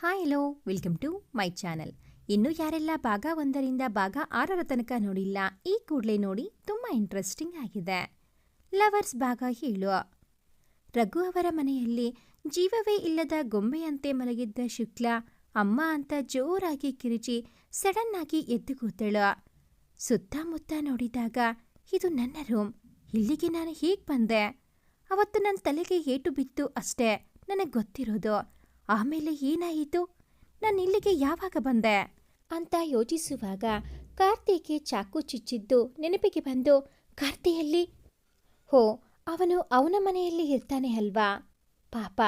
Hi hello welcome to my channel ಇನ್ನು ಯಾರೆಲ್ಲ ಭಾಗ ಒಂದರಿಂದ ಭಾಗ ಆರರ ತನಕ ನೋಡಿಲ್ಲ, ಈ ಕೂಡಲೇ ನೋಡಿ ತುಂಬ ಇಂಟ್ರೆಸ್ಟಿಂಗ್ ಆಗಿದೆ. ಲವರ್ಸ್ ಭಾಗ ಹೇಳು ರಘು ಅವರ ಮನೆಯಲ್ಲಿ ಜೀವವೇ ಇಲ್ಲದ ಗೊಂಬೆಯಂತೆ ಮಲಗಿದ್ದ ಶುಕ್ಲ, ಅಮ್ಮ ಅಂತ ಜೋರಾಗಿ ಕಿರಿಚಿ ಸಡನ್ ಆಗಿ ಎದ್ದು ಕೂತಳು. ಸುತ್ತಮುತ್ತ ನೋಡಿದಾಗ, ಇದು ನನ್ನ ರೂಮ್ ಇಲ್ಲಿಗೆ ನಾನು ಹೇಗೆ ಬಂದೆ? ಅವತ್ತು ನನ್ನ ತಲೆಗೆ ಏಟು ಬಿತ್ತು ಅಷ್ಟೇ, ನನಗೆ ಗೊತ್ತಿರೋದು. ಆಮೇಲೆ ಏನಾಯಿತು? ನಾನು ಇಲ್ಲಿಗೆ ಯಾವಾಗ ಬಂದೆ? ಅಂತ ಯೋಚಿಸುವಾಗ ಕಾರ್ತಿಗೆ ಚಾಕು ಚುಚ್ಚಿದ್ದು ನೆನಪಿಗೆ ಬಂದು, ಕಾರ್ತಿಯಲ್ಲಿ? ಹೋ, ಅವನು ಅವನ ಮನೆಯಲ್ಲಿ ಇರ್ತಾನೆ ಅಲ್ವಾ? ಪಾಪ,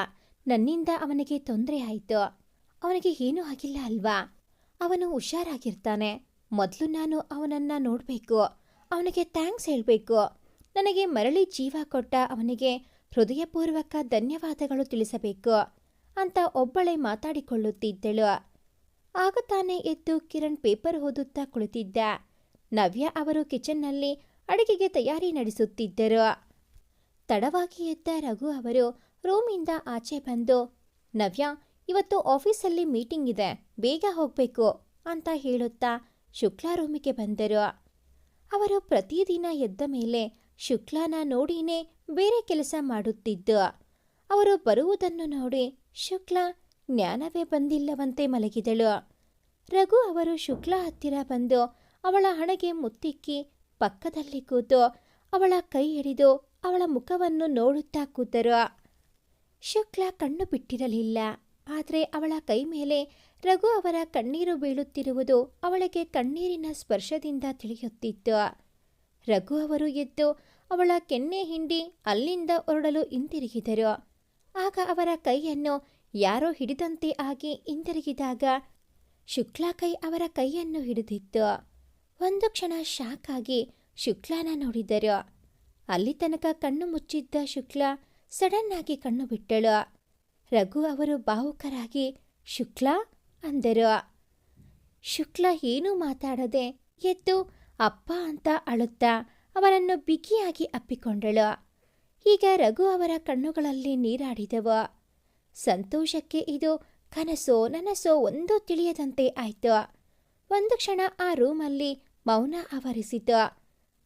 ನನ್ನಿಂದ ಅವನಿಗೆ ತೊಂದರೆ ಆಯಿತು. ಅವನಿಗೆ ಏನೂ ಆಗಿಲ್ಲ ಅಲ್ವಾ? ಅವನು ಹುಷಾರಾಗಿರ್ತಾನೆ. ಮೊದಲು ನಾನು ಅವನನ್ನ ನೋಡಬೇಕು. ಅವನಿಗೆ ಥ್ಯಾಂಕ್ಸ್ ಹೇಳಬೇಕು. ನನಗೆ ಮರಳಿ ಜೀವ ಕೊಟ್ಟ ಅವನಿಗೆ ಹೃದಯಪೂರ್ವಕ ಧನ್ಯವಾದಗಳು ತಿಳಿಸಬೇಕು. ಅಂತ ಒಬ್ಬಳೇ ಮಾತಾಡಿಕೊಳ್ಳುತ್ತಿದ್ದಳು. ಆಗ ತಾನೇ ಎದ್ದು ಕಿರಣ್ ಪೇಪರ್ ಓದುತ್ತಾ ಕುಳಿತಿದ್ದ. ನವ್ಯ ಅವರು ಕಿಚನ್ನಲ್ಲಿ ಅಡುಗೆಗೆ ತಯಾರಿ ನಡೆಸುತ್ತಿದ್ದರು. ತಡವಾಗಿ ಎದ್ದ ರಘು ಅವರು ರೂಮಿಂದ ಆಚೆ ಬಂದು, ನವ್ಯ, ಇವತ್ತು ಆಫೀಸಲ್ಲಿ ಮೀಟಿಂಗ್ ಇದೆ, ಬೇಗ ಹೋಗಬೇಕು ಅಂತ ಹೇಳುತ್ತಾ ಶುಕ್ಲಾ ರೂಮಿಗೆ ಬಂದರು. ಅವರು ಪ್ರತಿದಿನ ಎದ್ದ ಮೇಲೆ ಶುಕ್ಲಾನ ನೋಡಿನೇ ಬೇರೆ ಕೆಲಸ ಮಾಡುತ್ತಿದ್ದು. ಅವರು ಬರುವುದನ್ನು ನೋಡಿ ಶುಕ್ಲಾ ಜ್ಞಾನವೇ ಬಂದಿಲ್ಲವಂತೆ ಮಲಗಿದಳು. ರಘು ಅವರು ಶುಕ್ಲಾ ಹತ್ತಿರ ಬಂದು ಅವಳ ಹಣೆಗೆ ಮುತ್ತಿಕ್ಕಿ ಪಕ್ಕದಲ್ಲಿ ಕೂತು ಅವಳ ಕೈ ಹಿಡಿದು ಅವಳ ಮುಖವನ್ನು ನೋಡುತ್ತಾ ಕೂತರು. ಶುಕ್ಲ ಕಣ್ಣು ಬಿಟ್ಟಿರಲಿಲ್ಲ. ಆದರೆ ಅವಳ ಕೈ ಮೇಲೆ ರಘು ಅವರ ಕಣ್ಣೀರು ಬೀಳುತ್ತಿರುವುದು ಅವಳಿಗೆ ಕಣ್ಣೀರಿನ ಸ್ಪರ್ಶದಿಂದ ತಿಳಿಯುತ್ತಿತ್ತು. ರಘು ಅವರು ಎದ್ದು ಅವಳ ಕೆನ್ನೆ ಹಿಂಡಿ ಅಲ್ಲಿಂದ ಹೊರಡಲು ಹಿಂತಿರುಗಿದರು. ಆಗ ಅವರ ಕೈಯನ್ನು ಯಾರೋ ಹಿಡಿದಂತೆ ಆಗಿ ಹಿಂದಿರುಗಿದಾಗ ಶುಕ್ಲಾ ಕೈ ಅವರ ಕೈಯನ್ನು ಹಿಡಿದಿತ್ತು. ಒಂದು ಕ್ಷಣ ಶಾಕ್ ಆಗಿ ಶುಕ್ಲಾನ ನೋಡಿದರು. ಅಲ್ಲಿ ತನಕ ಕಣ್ಣು ಮುಚ್ಚಿದ್ದ ಶುಕ್ಲಾ ಸಡನ್ ಆಗಿ ಕಣ್ಣು ಬಿಟ್ಟಳು. ರಘು ಅವರು ಭಾವುಕರಾಗಿ ಶುಕ್ಲಾ ಅಂದರು. ಶುಕ್ಲಾ ಏನೂ ಮಾತಾಡದೆ ಎದ್ದು ಅಪ್ಪ ಅಂತ ಅಳುತ್ತಾ ಅವರನ್ನು ಬಿಗಿಯಾಗಿ ಅಪ್ಪಿಕೊಂಡಳು. ಈಗ ರಘು ಅವರ ಕಣ್ಣುಗಳಲ್ಲಿ ನೀರಾಡಿದವ. ಸಂತೋಷಕ್ಕೆ ಇದು ಕನಸೋ ನನಸೋ ಒಂದೂ ತಿಳಿಯದಂತೆ ಆಯ್ತು. ಒಂದು ಕ್ಷಣ ಆ ರೂಮಲ್ಲಿ ಮೌನ ಆವರಿಸಿತು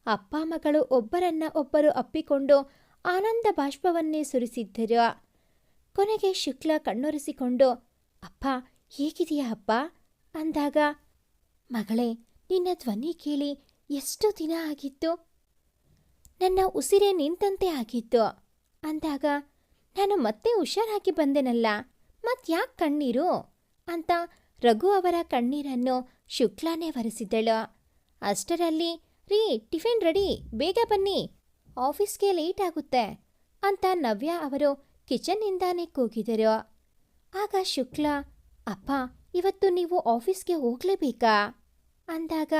ಅಪ್ಪ ಮಗಳು ಒಬ್ಬರನ್ನ ಒಬ್ಬರು ಅಪ್ಪಿಕೊಂಡು ಆನಂದ ಬಾಷ್ಪವನ್ನೇ ಸುರಿಸಿದ್ದರು. ಕೊನೆಗೆ ಶುಕ್ಲ ಕಣ್ಣೊರೆಸಿಕೊಂಡು, ಅಪ್ಪ, ಹೇಗಿದೆಯಾ ಅಪ್ಪ? ಅಂದಾಗ, ಮಗಳೇ, ನಿನ್ನ ಧ್ವನಿ ಕೇಳಿ ಎಷ್ಟು ದಿನ ಆಗಿತ್ತು? ನನ್ನ ಉಸಿರೇ ನಿಂತಂತೆ ಆಗಿತ್ತು. ಅಂದಾಗ, ನಾನು ಮತ್ತೆ ಹುಷಾರಾಗಿ ಬಂದೆನಲ್ಲ ಮತ್ಯಾಕೆ ಕಣ್ಣೀರು? ಅಂತ ರಘು ಅವರ ಕಣ್ಣೀರನ್ನು ಶುಕ್ಲಾನೇ ಒರೆಸಿದಳು ಅಷ್ಟರಲ್ಲಿ, ರೀ, ಟಿಫಿನ್ ರೆಡಿ, ಬೇಗ ಬನ್ನಿ, ಆಫೀಸ್ಗೆ ಲೇಟ್ ಆಗುತ್ತೆ, ಅಂತ ನವ್ಯ ಅವರು ಕಿಚನ್ನಿಂದಾನೇ ಕೂಗಿದರು. ಆಗ ಶುಕ್ಲಾ, ಅಪ್ಪ, ಇವತ್ತು ನೀವು ಆಫೀಸ್ಗೆ ಹೋಗ್ಲೇಬೇಕಾ? ಅಂದಾಗ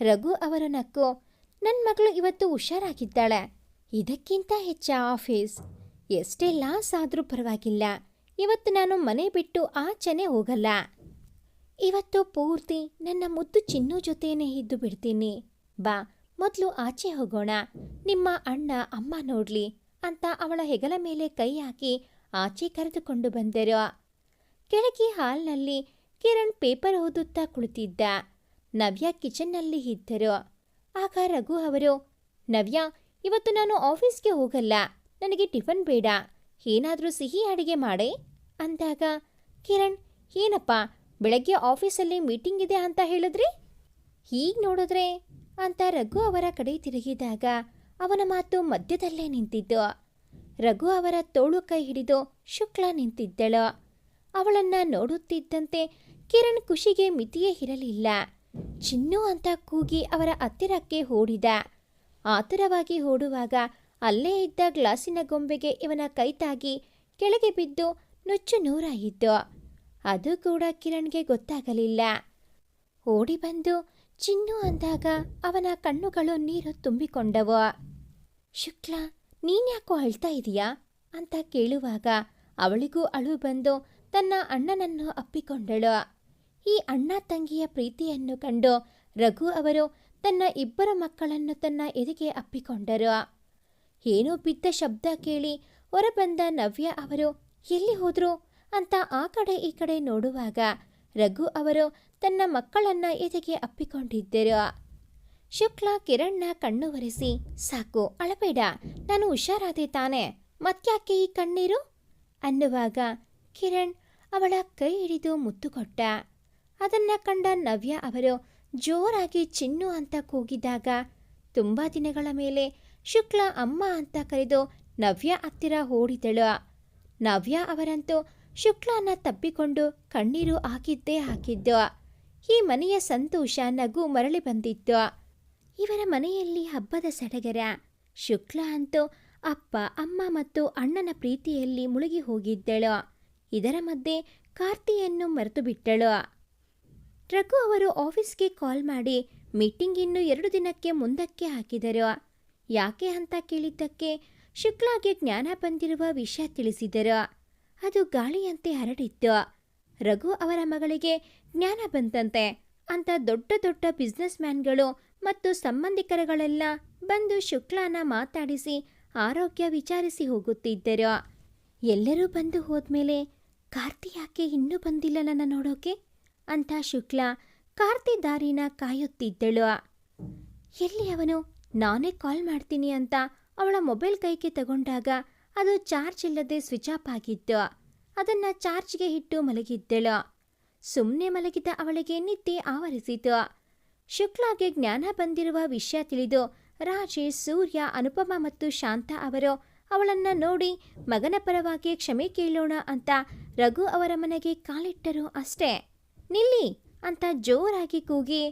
ರಘು ಅವರು ನಕ್ಕು ನನ್ನ ಮಗಳು ಇವತ್ತು ಹುಷಾರಾಗಿದ್ದಾಳೆ. ಇದಕ್ಕಿಂತ ಹೆಚ್ಚ ಆಫೀಸ್. ಎಷ್ಟೇ ಲಾಸ್ ಆದರೂ ಪರವಾಗಿಲ್ಲ. ಇವತ್ತು ನಾನು ಮನೆ ಬಿಟ್ಟು ಆಚೆನೆ ಹೋಗಲ್ಲ. ಇವತ್ತು ಪೂರ್ತಿ ನನ್ನ ಮುದ್ದು ಚಿನ್ನು ಜೊತೆನೇ ಇದ್ದು ಬಿಡ್ತೀನಿ. ಬಾ, ಮೊದಲು ಆಚೆ ಹೋಗೋಣ. ನಿಮ್ಮ ಅಣ್ಣ, ಅಮ್ಮ ನೋಡ್ಲಿ ಅಂತ ಅವಳ ಹೆಗಲ ಮೇಲೆ ಕೈ ಹಾಕಿ ಆಚೆ ಕರೆದುಕೊಂಡು ಬಂದರು ಕೆಳಗೆ ಹಾಲ್ನಲ್ಲಿ ಕಿರಣ್ ಪೇಪರ್ ಓದುತ್ತಾ ಕುಳಿತಿದ್ದ. ನವ್ಯ ಕಿಚನ್ನಲ್ಲಿ ಇದ್ದರು ಆಗ ರಘು ಅವರು, ನವ್ಯ, ಇವತ್ತು ನಾನು ಆಫೀಸ್ಗೆ ಹೋಗಲ್ಲ, ನನಗೆ ಟಿಫನ್ ಬೇಡ, ಏನಾದರೂ ಸಿಹಿ ಅಡಿಗೆ ಮಾಡೆ? ಅಂದಾಗ, ಕಿರಣ್, ಏನಪ್ಪ, ಬೆಳಗ್ಗೆ ಆಫೀಸಲ್ಲಿ ಮೀಟಿಂಗ್ ಇದೆ ಅಂತ ಹೇಳಿದ್ರಿ? ಹೀಗೆ ನೋಡಿದ್ರೆ, ಅಂತ ರಘು ಅವರ ಕಡೆ ತಿರುಗಿದಾಗ ಅವನ ಮಾತು ಮಧ್ಯದಲ್ಲೇ ನಿಂತಿದ್ದು ರಘು ಅವರ ತೋಳು ಕೈ ಹಿಡಿದು ಶುಕ್ಲ ನಿಂತಿದ್ದಳು. ಅವಳನ್ನ ನೋಡುತ್ತಿದ್ದಂತೆ ಕಿರಣ್ ಖುಷಿಗೆ ಮಿತಿಯೇ ಇರಲಿಲ್ಲ. ಚಿನ್ನು ಅಂತ ಕೂಗಿ ಅವರ ಹತ್ತಿರಕ್ಕೆ ಓಡಿದ. ಆತುರವಾಗಿ ಓಡುವಾಗ ಅಲ್ಲೇ ಇದ್ದ ಗ್ಲಾಸಿನ ಗೊಂಬೆಗೆ ಇವನ ಕೈ ತಾಗಿ ಕೆಳಗೆ ಬಿದ್ದು ನುಚ್ಚು ನೂರಾಯಿತು ಅದು ಕೂಡ ಕಿರಣ್ಗೆ ಗೊತ್ತಾಗಲಿಲ್ಲ. ಓಡಿ ಬಂದು ಚಿನ್ನು ಅಂದಾಗ ಅವನ ಕಣ್ಣುಗಳು ನೀರು ತುಂಬಿಕೊಂಡವು. ಶುಕ್ಲ ನೀನ್ಯಾಕೋ ಅಳ್ತಾ ಇದೀಯಾ? ಅಂತ ಕೇಳುವಾಗ ಅವಳಿಗೂ ಅಳು ಬಂದು ತನ್ನ ಅಣ್ಣನನ್ನು ಅಪ್ಪಿಕೊಂಡಳು. ಈ ಅಣ್ಣ ತಂಗಿಯ ಪ್ರೀತಿಯನ್ನು ಕಂಡು ರಘು ಅವರು ತನ್ನ ಇಬ್ಬರ ಮಕ್ಕಳನ್ನು ತನ್ನ ಎದೆಗೆ ಅಪ್ಪಿಕೊಂಡರು. ಏನೋ ಬಿದ್ದ ಶಬ್ದ ಕೇಳಿ ಹೊರಬಂದ ನವ್ಯ ಅವರು ಎಲ್ಲಿ ಹೋದ್ರು? ಅಂತ ಆ ಕಡೆ ಈ ಕಡೆ ನೋಡುವಾಗ ರಘು ಅವರು ತನ್ನ ಮಕ್ಕಳನ್ನ ಎದೆಗೆ ಅಪ್ಪಿಕೊಂಡಿದ್ದರು. ಶುಕ್ಲ ಕಿರಣ್ನ ಕಣ್ಣು ಒರೆಸಿ, ಸಾಕು, ಅಳಬೇಡ, ನಾನು ಹುಷಾರಾದೆ ತಾನೆ ಮತ್ಯಾಕೆ ಈ ಕಣ್ಣೀರು? ಅನ್ನುವಾಗ ಕಿರಣ್ ಅವಳ ಕೈ ಹಿಡಿದು ಮುತ್ತು ಕೊಟ್ಟ ಅದನ್ನ ಕಂಡ ನವ್ಯ ಅವರು ಜೋರಾಗಿ ಚಿನ್ನು ಅಂತ ಕೂಗಿದಾಗ ತುಂಬಾ ದಿನಗಳ ಮೇಲೆ ಶುಕ್ಲ ಅಮ್ಮ ಅಂತ ಕರೆದು ನವ್ಯ ಹತ್ತಿರ ಓಡಿದಳು. ನವ್ಯ ಅವರಂತೂ ಶುಕ್ಲನ ತಬ್ಬಿಕೊಂಡು ಕಣ್ಣೀರು ಹಾಕಿದ್ದೇ ಹಾಕಿದ್ದು. ಈ ಮನೆಯ ಸಂತೋಷ ನಗು ಮರಳಿ ಬಂದಿತ್ತು. ಇವರ ಮನೆಯಲ್ಲಿ ಹಬ್ಬದ ಸಡಗರ. ಶುಕ್ಲ ಅಂತೂ ಅಪ್ಪ, ಅಮ್ಮ ಮತ್ತು ಅಣ್ಣನ ಪ್ರೀತಿಯಲ್ಲಿ ಮುಳುಗಿ ಹೋಗಿದ್ದಳು. ಇದರ ಮಧ್ಯೆ ಕಾರ್ತಿಯನ್ನು ಮರೆತು ಬಿಟ್ಟಳು ರಘು ಅವರು ಆಫೀಸ್ಗೆ ಕಾಲ್ ಮಾಡಿ ಮೀಟಿಂಗ್ ಇನ್ನು ಎರಡು ದಿನಕ್ಕೆ ಮುಂದಕ್ಕೆ ಹಾಕಿದರು. ಯಾಕೆ ಅಂತ ಕೇಳಿದ್ದಕ್ಕೆ ಶುಕ್ಲಾಗೆ ಜ್ಞಾನ ಬಂದಿರುವ ವಿಷಯ ತಿಳಿಸಿದರು. ಅದು ಗಾಳಿಯಂತೆ ಹರಡಿತ್ತು. ರಘು ಅವರ ಮಗಳಿಗೆ ಜ್ಞಾನ ಬಂತಂತೆ. ಅಂತ ದೊಡ್ಡ ದೊಡ್ಡ ಬಿಸ್ನೆಸ್ ಮ್ಯಾನ್ಗಳು ಮತ್ತು ಸಂಬಂಧಿಕರುಗಳೆಲ್ಲ ಬಂದು ಶುಕ್ಲಾನ ಮಾತಾಡಿಸಿ ಆರೋಗ್ಯ ವಿಚಾರಿಸಿ ಹೋಗುತ್ತಿದ್ದರು. ಎಲ್ಲರೂ ಬಂದು ಹೋದ್ಮೇಲೆ ಕಾರ್ತಿ ಯಾಕೆ ಇನ್ನೂ ಬಂದಿಲ್ಲ ನನ್ನ ನೋಡೋಕೆ? ಅಂತ ಶುಕ್ಲ ಕಾರ್ತಿ ದಾರಿನ ಕಾಯುತ್ತಿದ್ದಳು. ಎಲ್ಲಿ ಅವನು? ನಾನೇ ಕಾಲ್ ಮಾಡ್ತೀನಿ ಅಂತ ಅವಳ ಮೊಬೈಲ್ ಕೈಗೆ ತಗೊಂಡಾಗ ಅದು ಚಾರ್ಜ್ ಇಲ್ಲದೆ ಸ್ವಿಚ್ ಆಫ್ ಆಗಿತ್ತು. ಅದನ್ನ ಚಾರ್ಜ್ಗೆ ಇಟ್ಟು ಮಲಗಿದ್ದಳು. ಸುಮ್ಮನೆ ಮಲಗಿದ ಅವಳಿಗೆ ನಿದ್ದೆ ಆವರಿಸಿತು. ಶುಕ್ಲಾಗೆ ಜ್ಞಾನ ಬಂದಿರುವ ವಿಷಯ ತಿಳಿದು ರಾಜೇಶ್ ಸೂರ್ಯ, ಅನುಪಮ ಮತ್ತು ಶಾಂತ ಅವರು ಅವಳನ್ನ ನೋಡಿ, ಮಗನ ಪರವಾಗಿ ಕ್ಷಮೆ ಕೇಳೋಣ ಅಂತ ರಘು ಅವರ ಮನೆಗೆ ಕಾಲಿಟ್ಟರು ಅಷ್ಟೇ. ನಿಲ್ಲಿ ಅಂತ ಜೋರಾಗಿ ಕೂಗಿ,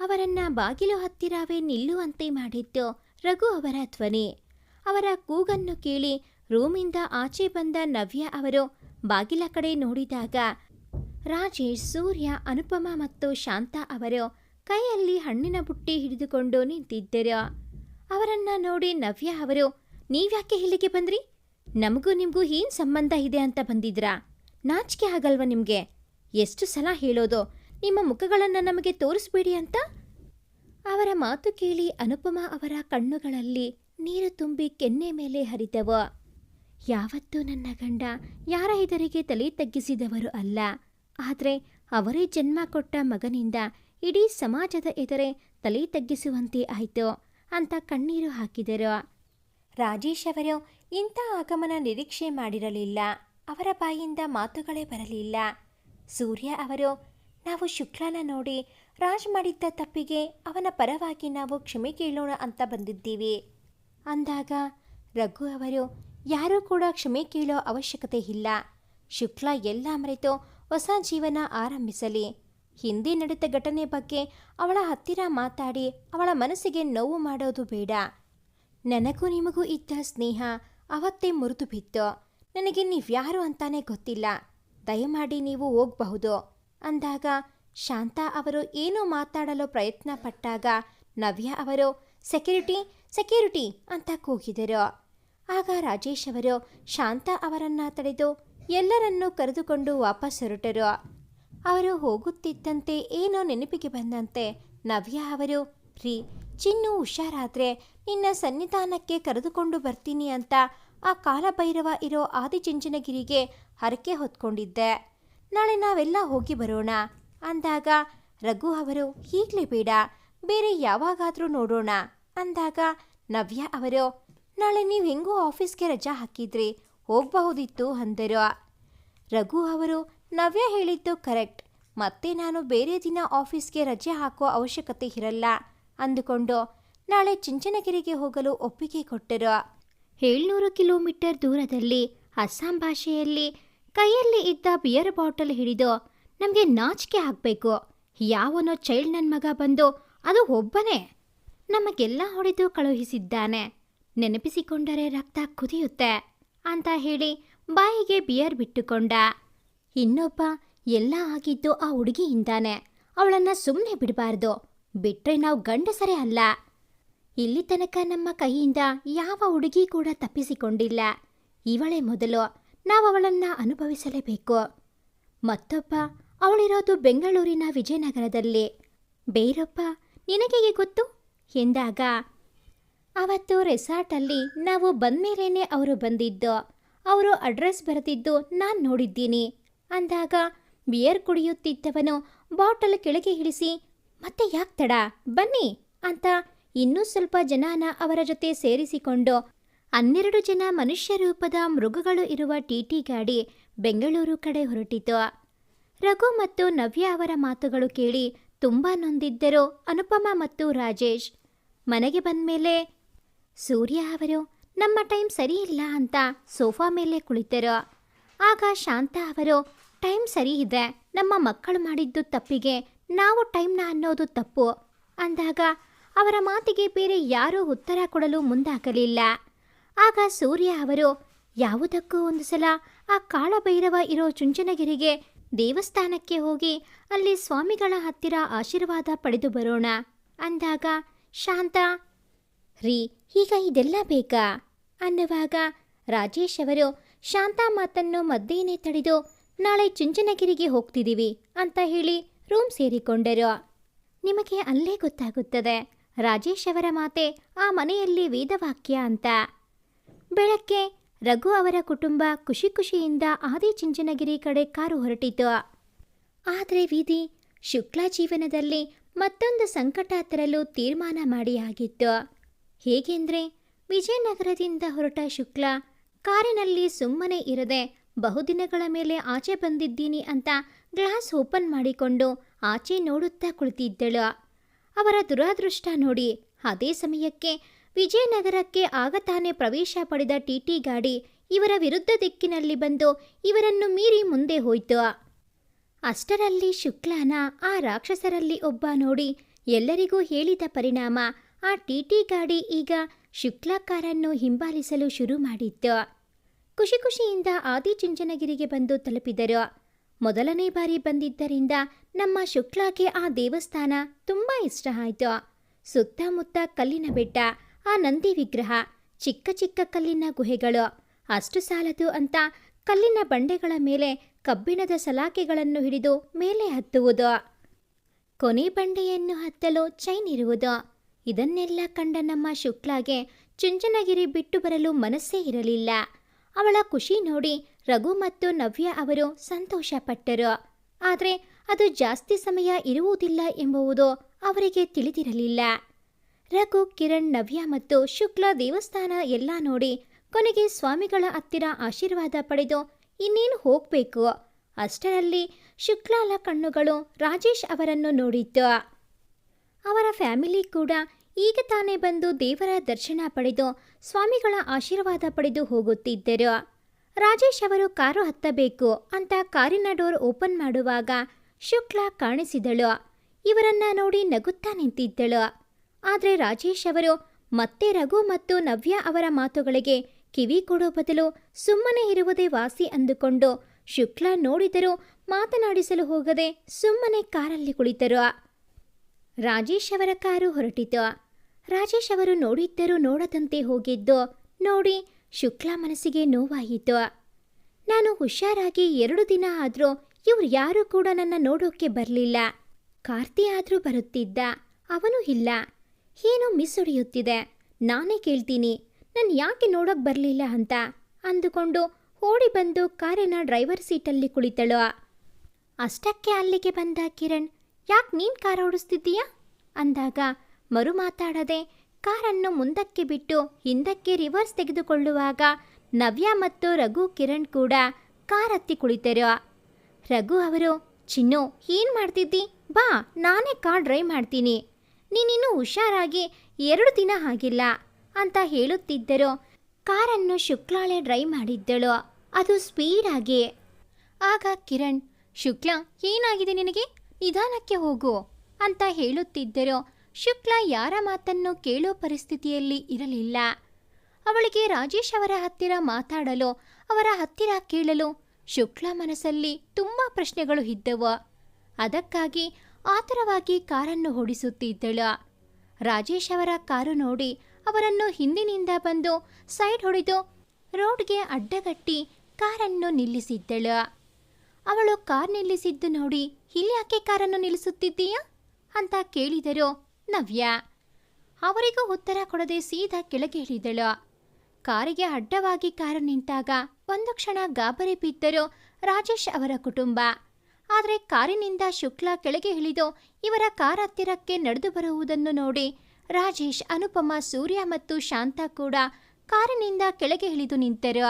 ಅವರನ್ನ ಬಾಗಿಲು ಹತ್ತಿರವೇ ನಿಲ್ಲುವಂತೆ ಮಾಡಿತ್ತು ರಘು ಅವರ ಧ್ವನಿ. ಅವರ ಕೂಗನ್ನು ಕೇಳಿ ರೂಮಿಂದ ಆಚೆ ಬಂದ ನವ್ಯ ಅವರು ಬಾಗಿಲ ಕಡೆ ನೋಡಿದಾಗ ರಾಜೇಶ್ ಸೂರ್ಯ, ಅನುಪಮ ಮತ್ತು ಶಾಂತ ಅವರು ಕೈಯಲ್ಲಿ ಹಣ್ಣಿನ ಬುಟ್ಟಿ ಹಿಡಿದುಕೊಂಡು ನಿಂತಿದ್ದರು. ಅವರನ್ನ ನೋಡಿ ನವ್ಯ ಅವರು, ನೀವ್ಯಾಕೆ ಇಲ್ಲಿಗೆ ಬಂದ್ರಿ? ನಮಗೂ ನಿಮಗೂ ಏನ್ ಸಂಬಂಧ ಇದೆ ಅಂತ ಬಂದಿದ್ರಾ? ನಾಚಿಕೆ ಆಗಲ್ವಾ ನಿಮಗೆ? ಎಷ್ಟು ಸಲ ಹೇಳೋದು? ನಿಮ್ಮ ಮುಖಗಳನ್ನು ನಮಗೆ ತೋರಿಸ್ಬೇಡಿ ಅಂತ? ಅವರ ಮಾತು ಕೇಳಿ ಅನುಪಮ ಅವರ ಕಣ್ಣುಗಳಲ್ಲಿ ನೀರು ತುಂಬಿ ಕೆನ್ನೆ ಮೇಲೆ ಹರಿದವು. ಯಾವತ್ತೂ ನನ್ನ ಗಂಡ ಯಾರ ಇದರಿಗೆ ತಲೆ ತಗ್ಗಿಸಿದವರು ಅಲ್ಲ. ಆದರೆ ಅವರೇ ಜನ್ಮ ಕೊಟ್ಟ ಮಗನಿಂದ ಇಡೀ ಸಮಾಜದ ಎದುರೆ ತಲೆ ತಗ್ಗಿಸುವಂತೆ ಆಯಿತು ಅಂತ ಕಣ್ಣೀರು ಹಾಕಿದರು. ರಾಜೇಶ್ ಅವರು ಇಂಥ ಆಗಮನ ನಿರೀಕ್ಷೆ ಮಾಡಿರಲಿಲ್ಲ. ಅವರ ಬಾಯಿಂದ ಮಾತುಗಳೇ ಬರಲಿಲ್ಲ. ಸೂರ್ಯ ಅವರು, ನಾವು ಶುಕ್ಲನ ನೋಡಿ, ರಾಜ್ ಮಾಡಿದ್ದ ತಪ್ಪಿಗೆ ಅವನ ಪರವಾಗಿ ನಾವು ಕ್ಷಮೆ ಕೇಳೋಣ ಅಂತ ಬಂದಿದ್ದೀವಿ. ಅಂದಾಗ ರಘು ಅವರು, ಯಾರೂ ಕೂಡ ಕ್ಷಮೆ ಕೇಳೋ ಅವಶ್ಯಕತೆ ಇಲ್ಲ. ಶುಕ್ಲ ಎಲ್ಲ ಮರೆತು ಹೊಸ ಜೀವನ ಆರಂಭಿಸಲಿ. ಹಿಂದೆ ನಡೆದ ಘಟನೆ ಬಗ್ಗೆ ಅವಳ ಹತ್ತಿರ ಮಾತಾಡಿ, ಅವಳ ಮನಸ್ಸಿಗೆ ನೋವು ಮಾಡೋದು ಬೇಡ. ನನಗೂ ನಿಮಗೂ ಇದ್ದ ಸ್ನೇಹ ಅವತ್ತೇ ಮುರಿದು ಬಿತ್ತು. ನನಗೆ ನೀವ್ಯಾರು ಅಂತಾನೆ ಗೊತ್ತಿಲ್ಲ. ದಯಮಾಡಿ ನೀವು ಹೋಗಬಹುದು. ಅಂದಾಗ ಶಾಂತ ಅವರು ಏನೋ ಮಾತಾಡಲು ಪ್ರಯತ್ನ ಪಟ್ಟಾಗ ನವ್ಯ ಅವರು, ಸೆಕ್ಯೂರಿಟಿ ಸೆಕ್ಯೂರಿಟಿ ಅಂತ ಕೂಗಿದರು. ಆಗ ರಾಜೇಶ್ ಅವರು ಶಾಂತ ಅವರನ್ನ ತಡೆದು ಎಲ್ಲರನ್ನೂ ಕರೆದುಕೊಂಡು ವಾಪಸ್ ಹೊರಟರು. ಅವರು ಹೋಗುತ್ತಿದ್ದಂತೆ ಏನೋ ನೆನಪಿಗೆ ಬಂದಂತೆ ನವ್ಯ ಅವರು, ರೀ, ಚಿನ್ನು ಹುಷಾರಾದ್ರೆ ನಿನ್ನ ಸನ್ನಿಧಾನಕ್ಕೆ ಕರೆದುಕೊಂಡು ಬರ್ತೀನಿ ಅಂತ ಆ ಕಾಲಭೈರವ ಇರೋ ಆದಿಚುಂಚನಗಿರಿಗೆ ಹರಕೆ ಹೊತ್ಕೊಂಡಿದ್ದೆ. ನಾಳೆ ನಾವೆಲ್ಲ ಹೋಗಿ ಬರೋಣ. ಅಂದಾಗ, ರಘು ಅವರು ಈಗಲೇ ಬೇಡ. ಬೇರೆ ಯಾವಾಗಾದರೂ ನೋಡೋಣ. ಅಂದಾಗ, ನವ್ಯ ಅವರು, ನಾಳೆ ನೀವು ಹೆಂಗೂ ಆಫೀಸ್ಗೆ ರಜಾ ಹಾಕಿದ್ರಿ. ಹೋಗಬಹುದಿತ್ತು ಅಂದರು. ರಘು ಅವರು, ನವ್ಯ ಹೇಳಿದ್ದು ಕರೆಕ್ಟ್. ಮತ್ತೆ ನಾನು ಬೇರೆ ದಿನ ಆಫೀಸ್ಗೆ ರಜೆ ಹಾಕೋ ಅವಶ್ಯಕತೆ ಇರಲ್ಲ ಅಂದುಕೊಂಡು ನಾಳೆ ಚಿಂಚನಗಿರಿಗೆ ಹೋಗಲು ಒಪ್ಪಿಗೆ ಕೊಟ್ಟರು. ಏಳ್ನೂರು ಕಿಲೋಮೀಟರ್ ದೂರದಲ್ಲಿ ಅಸ್ಸಾಂ ಭಾಷೆಯಲ್ಲಿ ಕೈಯಲ್ಲಿ ಇದ್ದ ಬಿಯರ್ ಬಾಟಲ್ ಹಿಡಿದು ನಮಗೆ ನಾಚಿಕೆ ಆಗಬೇಕು. ಯಾವನೋ ಚೈಲ್ಡ್ ನನ್ನ ಮಗ ಬಂದು ಅದು ಒಬ್ಬನೇ. ನಮಗೆಲ್ಲ ಹೊಡೆದು ಕಳುಹಿಸಿದ್ದಾನೆ. ನೆನಪಿಸಿಕೊಂಡರೆ ರಕ್ತ ಕುದಿಯುತ್ತೆ ಅಂತ ಹೇಳಿ ಬಾಯಿಗೆ ಬಿಯರ್ ಬಿಟ್ಟುಕೊಂಡ. ಇನ್ನೊಬ್ಬ ಎಲ್ಲ ಆಗಿದ್ದು ಆ ಹುಡುಗಿಯಿಂದಾನೆ. ಅವಳನ್ನು ಸುಮ್ಮನೆ ಬಿಡಬಾರ್ದು. ಬಿಟ್ರೆ ನಾವು ಗಂಡಸರೇ ಅಲ್ಲ. ಇಲ್ಲಿ ತನಕ ನಮ್ಮ ಕೈಯಿಂದ ಯಾವ ಹುಡುಗಿ ಕೂಡ ತಪ್ಪಿಸಿಕೊಂಡಿಲ್ಲ. ಇವಳೇ ಮೊದಲು ನಾವು ಅವಳನ್ನು ಅನುಭವಿಸಲೇಬೇಕು. ಮತ್ತೊಬ್ಬ, ಅವಳಿರೋದು ಬೆಂಗಳೂರಿನ ವಿಜಯನಗರದಲ್ಲಿ. ಬೇರೊಬ್ಬ ನಿನಗೆ ಗೊತ್ತು? ಎಂದಾಗ, ಅವತ್ತು ರೆಸಾರ್ಟಲ್ಲಿ ನಾವು ಬಂದ್ಮೇಲೇನೆ ಅವರು ಬಂದಿದ್ದು. ಅವರು ಅಡ್ರೆಸ್ ಬರೆದಿದ್ದು ನಾನು ನೋಡಿದ್ದೀನಿ. ಅಂದಾಗ, ಬಿಯರ್ ಕುಡಿಯುತ್ತಿದ್ದವನು ಬಾಟಲ್ ಕೆಳಗೆ ಇಳಿಸಿ, ಮತ್ತೆ ಯಾಕೆ ತಡ? ಬನ್ನಿ ಅಂತ ಇನ್ನೂ ಸ್ವಲ್ಪ ಜನಾನ ಅವರ ಜೊತೆ ಸೇರಿಸಿಕೊಂಡು ಹನ್ನೆರಡು ಜನ ಮನುಷ್ಯ ರೂಪದ ಮೃಗಗಳು ಇರುವ ಟಿಟಿ ಗಾಡಿ ಬೆಂಗಳೂರು ಕಡೆ ಹೊರಟಿತು. ರಘು ಮತ್ತು ನವ್ಯ ಅವರ ಮಾತುಗಳು ಕೇಳಿ ತುಂಬಾ ನೊಂದಿದ್ದರು ಅನುಪಮ ಮತ್ತು ರಾಜೇಶ್. ಮನೆಗೆ ಬಂದ್ಮೇಲೆ, ಸೂರ್ಯ ಅವರು, ನಮ್ಮ ಟೈಮ್ ಸರಿ ಇಲ್ಲ ಅಂತ ಸೋಫಾ ಮೇಲೆ ಕುಳಿತರು. ಆಗ ಶಾಂತ ಅವರು, ಟೈಮ್ ಸರಿ ಇದೆ, ನಮ್ಮ ಮಕ್ಕಳು ಮಾಡಿದ್ದು ತಪ್ಪಿಗೆ ನಾವು ಟೈಮ್ನ ಅನ್ನೋದು ತಪ್ಪು ಅಂದಾಗ ಅವರ ಮಾತಿಗೆ ಬೇರೆ ಯಾರೂ ಉತ್ತರ ಕೊಡಲು ಮುಂದಾಗಲಿಲ್ಲ. ಆಗ ಸೂರ್ಯ ಅವರು, ಯಾವುದಕ್ಕೂ ಒಂದು ಸಲ ಆ ಕಾಳಭೈರವ ಇರೋ ಚುಂಚನಗಿರಿಗೆ ದೇವಸ್ಥಾನಕ್ಕೆ ಹೋಗಿ ಅಲ್ಲಿ ಸ್ವಾಮಿಗಳ ಹತ್ತಿರ ಆಶೀರ್ವಾದ ಪಡೆದು ಬರೋಣ ಅಂದಾಗ ಶಾಂತ, ರೀ, ಈಗ ಇದೆಲ್ಲ ಬೇಕಾ? ಅನ್ನುವಾಗ ರಾಜೇಶ್ ಅವರು, ಶಾಂತ ಮಾತನ್ನು ಮದ್ದೇನೆ ತಡೆದು ನಾಳೆ ಚುಂಚನಗಿರಿಗೆ ಹೋಗ್ತಿದ್ದೀವಿ ಅಂತ ಹೇಳಿ ರೂಮ್ ಸೇರಿಕೊಂಡರು. ನಿಮಗೆ ಅಲ್ಲೇ ಗೊತ್ತಾಗುತ್ತದೆ, ರಾಜೇಶ್ ಅವರ ಮಾತೆ ಆ ಮನೆಯಲ್ಲಿ ವೇದವಾಕ್ಯ ಅಂತ. ಬೆಳಗ್ಗೆ ರಘು ಅವರ ಕುಟುಂಬ ಖುಷಿ ಖುಷಿಯಿಂದ ಆದಿಚುಂಚನಗಿರಿ ಕಡೆ ಕಾರು ಹೊರಟಿತು. ಆದರೆ ವಿಧಿ ಶುಕ್ಲ ಜೀವನದಲ್ಲಿ ಮತ್ತೊಂದು ಸಂಕಟ ತರಲು ತೀರ್ಮಾನ ಮಾಡಿ ಆಗಿತ್ತು. ಹೇಗೆಂದ್ರೆ, ವಿಜಯನಗರದಿಂದ ಹೊರಟ ಶುಕ್ಲ, ಕಾರಿನಲ್ಲಿ ಸುಮ್ಮನೆ ಇರದೆ ಬಹುದಿನಗಳ ಮೇಲೆ ಆಚೆ ಬಂದಿದ್ದೀನಿ ಅಂತ ಗ್ಲಾಸ್ ಓಪನ್ ಮಾಡಿಕೊಂಡು ಆಚೆ ನೋಡುತ್ತಾ ಕುಳಿತಿದ್ದಳು. ಅವರ ದುರಾದೃಷ್ಟ ನೋಡಿ ಅದೇ ಸಮಯಕ್ಕೆ ವಿಜಯನಗರಕ್ಕೆ ಆಗತಾನೆ ಪ್ರವೇಶ ಪಡೆದ ಟಿಟಿ ಗಾಡಿ ಇವರ ವಿರುದ್ಧ ದಿಕ್ಕಿನಲ್ಲಿ ಬಂದು ಇವರನ್ನು ಮೀರಿ ಮುಂದೆ ಹೋಯಿತು. ಅಷ್ಟರಲ್ಲಿ ಶುಕ್ಲಾನ, ಆ ರಾಕ್ಷಸರಲ್ಲಿ ಒಬ್ಬ ನೋಡಿ ಎಲ್ಲರಿಗೂ ಹೇಳಿದ ಪರಿಣಾಮ, ಆ ಟಿಟಿ ಗಾಡಿ ಈಗ ಶುಕ್ಲಾಕಾರನ್ನು ಹಿಂಬಾಲಿಸಲು ಶುರು ಮಾಡಿತ್ತು. ಖುಷಿ ಖುಷಿಯಿಂದ ಆದಿಚುಂಚನಗಿರಿಗೆ ಬಂದು ತಲುಪಿದರು. ಮೊದಲನೇ ಬಾರಿ ಬಂದಿದ್ದರಿಂದ ನಮ್ಮ ಶುಕ್ಲಾಗೆ ಆ ದೇವಸ್ಥಾನ ತುಂಬಾ ಇಷ್ಟ ಆಯಿತು. ಸುತ್ತಮುತ್ತ ಕಲ್ಲಿನ ಬೆಟ್ಟ ಆ ನಂದಿ ವಿಗ್ರಹ ಚಿಕ್ಕ ಚಿಕ್ಕ ಕಲ್ಲಿನ ಗುಹೆಗಳು, ಅಷ್ಟು ಸಾಲದು ಅಂತ ಕಲ್ಲಿನ ಬಂಡೆಗಳ ಮೇಲೆ ಕಬ್ಬಿಣದ ಸಲಾಕೆಗಳನ್ನು ಹಿಡಿದು ಮೇಲೆ ಹತ್ತುವುದು. ಕೊನೆ ಬಂಡೆಯನ್ನು ಹತ್ತಲು ಚೈನ್ ಇರುವುದು. ಇದನ್ನೆಲ್ಲ ಕಂಡ ನಮ್ಮ ಶುಕ್ಲಾಗೆ ಚುಂಚನಗಿರಿ ಬಿಟ್ಟು ಬರಲು ಮನಸ್ಸೇ ಇರಲಿಲ್ಲ. ಅವಳ ಖುಷಿ ನೋಡಿ ರಘು ಮತ್ತು ನವ್ಯ ಅವರು ಸಂತೋಷಪಟ್ಟರು. ಆದರೆ ಅದು ಜಾಸ್ತಿ ಸಮಯ ಇರುವುದಿಲ್ಲ ಎಂಬುವುದು ಅವರಿಗೆ ತಿಳಿದಿರಲಿಲ್ಲ. ರಘು, ಕಿರಣ್, ನವ್ಯ ಮತ್ತು ಶುಕ್ಲ ದೇವಸ್ಥಾನ ಎಲ್ಲ ನೋಡಿ ಕೊನೆಗೆ ಸ್ವಾಮಿಗಳ ಹತ್ತಿರ ಆಶೀರ್ವಾದ ಪಡೆದು ಇನ್ನೇನು ಹೋಗ್ಬೇಕು? ಅಷ್ಟರಲ್ಲಿ ಶುಕ್ಲಾಲ ಕಣ್ಣುಗಳು ರಾಜೇಶ್ ಅವರನ್ನು ನೋಡಿತ್ತು. ಅವರ ಫ್ಯಾಮಿಲಿ ಕೂಡ ಈಗ ತಾನೇ ಬಂದು ದೇವರ ದರ್ಶನ ಪಡೆದು ಸ್ವಾಮಿಗಳ ಆಶೀರ್ವಾದ ಪಡೆದು ಹೋಗುತ್ತಿದ್ದರು. ರಾಜೇಶ್ ಅವರು ಕಾರು ಹತ್ತಬೇಕು ಅಂತ ಕಾರಿನ ಡೋರ್ ಓಪನ್ ಮಾಡುವಾಗ ಶುಕ್ಲಾ ಕಾಣಿಸಿದಳು. ಇವರನ್ನ ನೋಡಿ ನಗುತ್ತಾ ನಿಂತಿದ್ದಳು. ಆದರೆ ರಾಜೇಶ್ ಅವರು ಮತ್ತೆ ರಘು ಮತ್ತು ನವ್ಯ ಅವರ ಮಾತುಗಳಿಗೆ ಕಿವಿ ಕೊಡೋ ಬದಲು ಸುಮ್ಮನೆ ಇರುವುದೇ ವಾಸಿ ಅಂದುಕೊಂಡು ಶುಕ್ಲ ನೋಡಿದರೂ ಮಾತನಾಡಿಸಲು ಹೋಗದೆ ಸುಮ್ಮನೆ ಕಾರಲ್ಲಿ ಕುಳಿತರು. ರಾಜೇಶ್ ಅವರ ಕಾರು ಹೊರಟಿತು. ರಾಜೇಶ್ ಅವರು ನೋಡಿದ್ದರೂ ನೋಡದಂತೆ ಹೋಗಿದ್ದು, ನೋಡಿ ಶುಕ್ಲಾ ಮನಸ್ಸಿಗೆ ನೋವಾಯಿತು. ನಾನು ಹುಷಾರಾಗಿ ಎರಡು ದಿನ ಆದರೂ ಇವ್ರು ಯಾರೂ ಕೂಡ ನನ್ನ ನೋಡೋಕ್ಕೆ ಬರಲಿಲ್ಲ. ಕಾರ್ತಿ ಆದರೂ ಬರುತ್ತಿದ್ದ, ಅವನು ಇಲ್ಲ. ಏನೋ ಮಿಸ್ ಹೊಡೆಯುತ್ತಿದೆ. ನಾನೇ ಕೇಳ್ತೀನಿ. ನಾನು ಯಾಕೆ ನೋಡೋಕೆ ಬರಲಿಲ್ಲ ಅಂತ? ಅಂದುಕೊಂಡು ಓಡಿ ಬಂದು ಕಾರಿನ ಡ್ರೈವರ್ ಸೀಟಲ್ಲಿ ಕುಳಿತಳು. ಅಷ್ಟಕ್ಕೆ ಅಲ್ಲಿಗೆ ಬಂದ ಕಿರಣ್, ಯಾಕೆ ನೀನು ಕಾರ್ ಓಡಿಸ್ತಿದ್ದೀಯಾ? ಅಂದಾಗ, ಮರು ಮಾತಾಡದೆ ಕಾರನ್ನು ಮುಂದಕ್ಕೆ ಬಿಟ್ಟು ಹಿಂದಕ್ಕೆ ರಿವರ್ಸ್ ತೆಗೆದುಕೊಳ್ಳುವಾಗ ನವ್ಯ ಮತ್ತು ರಘು ಕಿರಣ್ ಕೂಡ ಕಾರ್ ಹತ್ತಿ ಕುಳಿತರು. ರಘು ಅವರು, ಚಿನ್ನು, ಏನು ಮಾಡ್ತಿದ್ದಿ? ಬಾ, ನಾನೇ ಕಾರ್ ಡ್ರೈವ್ ಮಾಡ್ತೀನಿ. ನೀನಿನ್ನೂ ಹುಷಾರಾಗಿ ಎರಡು ದಿನ ಆಗಿಲ್ಲ ಅಂತ ಹೇಳುತ್ತಿದ್ದರು ಕಾರನ್ನು ಶುಕ್ಲಾಳೆ ಡ್ರೈವ್ ಮಾಡಿದ್ದಳು. ಅದು ಸ್ಪೀಡಾಗಿ. ಆಗ ಕಿರಣ್, ಶುಕ್ಲಾ, ಏನಾಗಿದೆ ನಿನಗೆ? ನಿಧಾನಕ್ಕೆ ಹೋಗು ಅಂತ ಹೇಳುತ್ತಿದ್ದರು ಶುಕ್ಲಾ ಯಾರ ಮಾತನ್ನು ಕೇಳೋ ಪರಿಸ್ಥಿತಿಯಲ್ಲಿ ಇರಲಿಲ್ಲ. ಅವಳಿಗೆ ರಾಜೇಶ್ ಅವರ ಹತ್ತಿರ ಮಾತಾಡಲು, ಅವರ ಹತ್ತಿರ ಕೇಳಲು ಶುಕ್ಲಾ ಮನಸ್ಸಲ್ಲಿ ತುಂಬ ಪ್ರಶ್ನೆಗಳು ಇದ್ದವು. ಅದಕ್ಕಾಗಿ ಆತುರವಾಗಿ ಕಾರನ್ನು ಓಡಿಸುತ್ತಿದ್ದಳು ರಾಜೇಶ್ ಅವರ ಕಾರು ನೋಡಿ ಅವರನ್ನು ಹಿಂದಿನಿಂದ ಬಂದು ಸೈಡ್ ಹೊಡೆದು ರೋಡ್ಗೆ ಅಡ್ಡಗಟ್ಟಿ ಕಾರನ್ನು ನಿಲ್ಲಿಸಿದ್ದಳು. ಅವಳು ಕಾರ್ ನಿಲ್ಲಿಸಿದ್ದು ನೋಡಿ ಇಲ್ಲಿ ಯಾಕೆ ಕಾರನ್ನು ನಿಲ್ಲಿಸುತ್ತಿದ್ದೀಯಾ? ಅಂತ ಕೇಳಿದರು ನವ್ಯ. ಅವರಿಗೂ ಉತ್ತರ ಕೊಡದೆ ಸೀದಾ ಕೆಳಗೆ ಇಳಿದಳು. ಕಾರಿಗೆ ಅಡ್ಡವಾಗಿ ಕಾರು ನಿಂತಾಗ ಒಂದು ಕ್ಷಣ ಗಾಬರಿ ಬಿದ್ದರು ರಾಜೇಶ್ ಅವರ ಕುಟುಂಬ ಆದರೆ ಕಾರಿನಿಂದ ಶುಕ್ಲಾ ಕೆಳಗೆ ಇಳಿದು ಇವರ ಕಾರ್ ಹತ್ತಿರಕ್ಕೆ ನಡೆದು ಬರುವುದನ್ನು ನೋಡಿ ರಾಜೇಶ್, ಅನುಪಮ, ಸೂರ್ಯ ಮತ್ತು ಶಾಂತ ಕೂಡ ಕಾರಿನಿಂದ ಕೆಳಗೆ ಇಳಿದು ನಿಂತರು.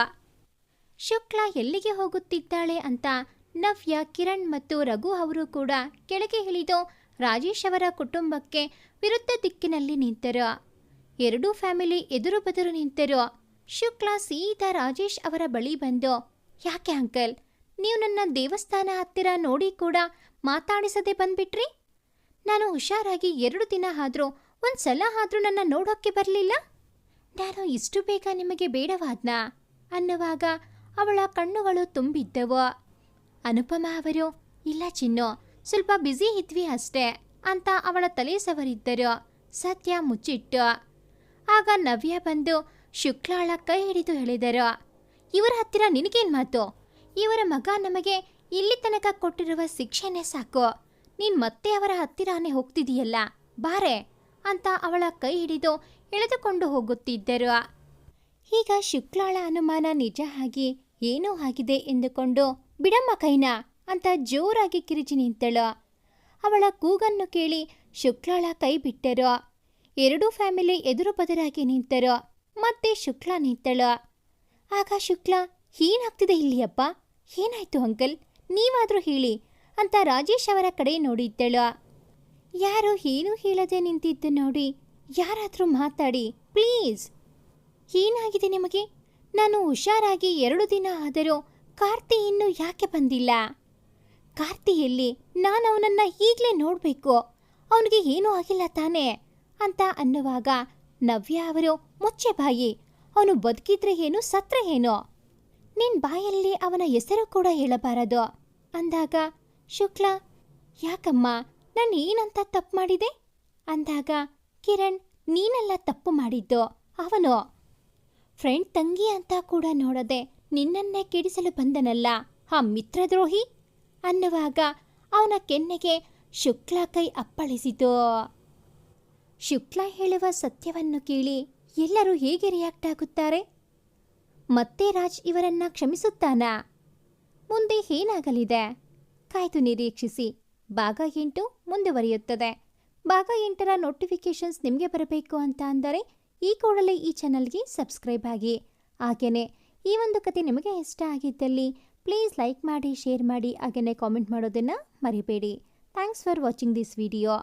ಶುಕ್ಲಾ ಎಲ್ಲಿಗೆ ಹೋಗುತ್ತಿದ್ದಾಳೆ ಅಂತ ನವ್ಯ, ಕಿರಣ್ ಮತ್ತು ರಘು ಅವರು ಕೂಡ ಕೆಳಗೆ ಇಳಿದು ರಾಜೇಶ್ ಅವರ ಕುಟುಂಬಕ್ಕೆ ವಿರುದ್ಧ ದಿಕ್ಕಿನಲ್ಲಿ ನಿಂತರು. ಎರಡೂ ಫ್ಯಾಮಿಲಿ ಎದುರು ಬದುರು ನಿಂತರು. ಶುಕ್ಲಾ ಸೀದಾ ರಾಜೇಶ್ ಅವರ ಬಳಿ ಬಂದು, ಯಾಕೆ ಅಂಕಲ್ ನೀವು ನನ್ನ ದೇವಸ್ಥಾನ ಹತ್ತಿರ ನೋಡಿ ಕೂಡ ಮಾತಾಡಿಸದೆ ಬಂದ್ಬಿಟ್ರಿ? ನಾನು ಹುಷಾರಾಗಿ ಎರಡು ದಿನ ಆದರೂ ಒಂದು ಸಲ ಆದರೂ ನನ್ನ ನೋಡೋಕ್ಕೆ ಬರಲಿಲ್ಲ? ನಾನು ಇಷ್ಟು ಬೇಗ ನಿಮಗೆ ಬೇಡವಾದ್ನ? ಅನ್ನುವಾಗ ಅವಳ ಕಣ್ಣುಗಳು ತುಂಬಿದ್ದವು. ಅನುಪಮ ಅವರು, ಇಲ್ಲ ಚಿನ್ನು, ಸ್ವಲ್ಪ ಬ್ಯುಸಿ ಇದ್ವಿ ಅಷ್ಟೇ ಅಂತ ಅವಳ ತಲೆ ಸವರಿದ್ದರು. ಸತ್ಯ ಮುಚ್ಚಿಟ್ಟು. ಆಗ ನವ್ಯ ಬಂದು ಶುಕ್ಲಾಳ ಕೈ ಹಿಡಿದು ಹೇಳಿದರು. ಇವರ ಹತ್ತಿರ ನಿನಗೇನು ಮಾತು? ಇವರ ಮಗ ನಮಗೆ ಇಲ್ಲಿ ತನಕ ಕೊಟ್ಟಿರುವ ಶಿಕ್ಷೆನೇ ಸಾಕು. ನೀನ್ ಮತ್ತೆ ಅವರ ಹತ್ತಿರಾನೇ ಹೋಗ್ತಿದೀಯಲ್ಲ, ಬಾರೆ ಅಂತ ಅವಳ ಕೈ ಹಿಡಿದು ಎಳೆದುಕೊಂಡು ಹೋಗುತ್ತಿದ್ದರು. ಈಗ ಶುಕ್ಲಾಳ ಅನುಮಾನ ನಿಜ ಆಗಿ ಏನೂ ಆಗಿದೆ ಎಂದುಕೊಂಡು, ಬಿಡಮ್ಮ ಕೈನ ಅಂತ ಜೋರಾಗಿ ಕಿರಿಚಿ ನಿಂತಳು. ಅವಳ ಕೂಗನ್ನು ಕೇಳಿ ಶುಕ್ಲಾಳ ಕೈ ಬಿಟ್ಟರು. ಎರಡೂ ಫ್ಯಾಮಿಲಿ ಎದುರು ಬದರಾಗಿ ನಿಂತರು. ಮತ್ತೆ ಶುಕ್ಲಾ ನಿಂತಳು. ಆಗ ಶುಕ್ಲಾ ಏನಾಗ್ತಿದೆ ಇಲ್ಲಿಯಪ್ಪ. ಏನಾಯ್ತು ಅಂಕಲ್? ನೀವಾದ್ರೂ ಹೇಳಿ ಅಂತ ರಾಜೇಶ್ ಅವರ ಕಡೆ ನೋಡಿದ್ದಳು ಯಾರು ಏನೂ ಹೇಳದೆ ನಿಂತಿದ್ದು ನೋಡಿ ಯಾರಾದರೂ ಮಾತಾಡಿ, ಪ್ಲೀಸ್. ಏನಾಗಿದೆ ನಿಮಗೆ? ನಾನು ಹುಷಾರಾಗಿ ಎರಡು ದಿನ ಆದರೂ ಕಾರ್ತಿ ಇನ್ನೂ ಯಾಕೆ ಬಂದಿಲ್ಲ? ಕಾರ್ತಿಯಲ್ಲಿ ನಾನು ಅವನನ್ನು ಈಗಲೇ ನೋಡಬೇಕು. ಅವನಿಗೆ ಏನೂ ಆಗಿಲ್ಲ ತಾನೇ ಅಂತ ಅನ್ನುವಾಗ ನವ್ಯ ಅವರು ಮುಚ್ಚೆ ಬಾಯಿ. ಅವನು ಬದುಕಿದ್ರೆ ಏನು, ಸತ್ರ ಏನೋ? ನಿನ್ ಬಾಯಲ್ಲಿ ಅವನ ಹೆಸರು ಕೂಡ ಹೇಳಬಾರದು. ಅಂದಾಗ, ಶುಕ್ಲ, ಯಾಕಮ್ಮ, ನಾನು ಏನಂತ ತಪ್ಪು ಮಾಡಿದೆ? ಅಂದಾಗ, ಕಿರಣ್, ನೀನೆಲ್ಲ ತಪ್ಪು ಮಾಡಿದ್ದು, ಅವನು? ಫ್ರೆಂಡ್ ತಂಗಿ ಅಂತ ಕೂಡ ನೋಡದೆ ನಿನ್ನನ್ನೇ ಕೆಡಿಸಲು ಬಂದನಲ್ಲ, ಆ ಮಿತ್ರದ್ರೋಹಿ? ಅನ್ನುವಾಗ ಅವನ ಕೆನ್ನೆಗೆ ಶುಕ್ಲ ಕೈ ಅಪ್ಪಳಿಸಿತು. ಶುಕ್ಲ ಹೇಳುವ ಸತ್ಯವನ್ನು ಕೇಳಿ ಎಲ್ಲರೂ ಹೇಗೆ ರಿಯಾಕ್ಟ್ ಆಗುತ್ತಾರೆ? ಮತ್ತೆ ರಾಜ್ ಇವರನ್ನ ಕ್ಷಮಿಸುತ್ತಾನಾ? ಮುಂದೆ ಏನಾಗಲಿದೆ? ಕಾಯ್ದು ನಿರೀಕ್ಷಿಸಿ. ಭಾಗ ಎಂಟು ಮುಂದುವರಿಯುತ್ತದೆ. ಭಾಗ ಎಂಟರ ನೋಟಿಫಿಕೇಷನ್ಸ್ ನಿಮಗೆ ಬರಬೇಕು ಅಂತ ಅಂದರೆ ಈ ಕೂಡಲೇ ಈ ಚಾನಲ್ಗೆ ಸಬ್ಸ್ಕ್ರೈಬ್ ಆಗಿ. ಹಾಗೆಯೇ ಈ ಒಂದು ಕತೆ ನಿಮಗೆ ಇಷ್ಟ ಆಗಿದ್ದಲ್ಲಿ ಪ್ಲೀಸ್ ಲೈಕ್ ಮಾಡಿ ಶೇರ್ ಮಾಡಿ ಹಾಗೆಯೇ ಕಾಮೆಂಟ್ ಮಾಡೋದನ್ನು ಮರಿಬೇಡಿ. Thanks for watching this video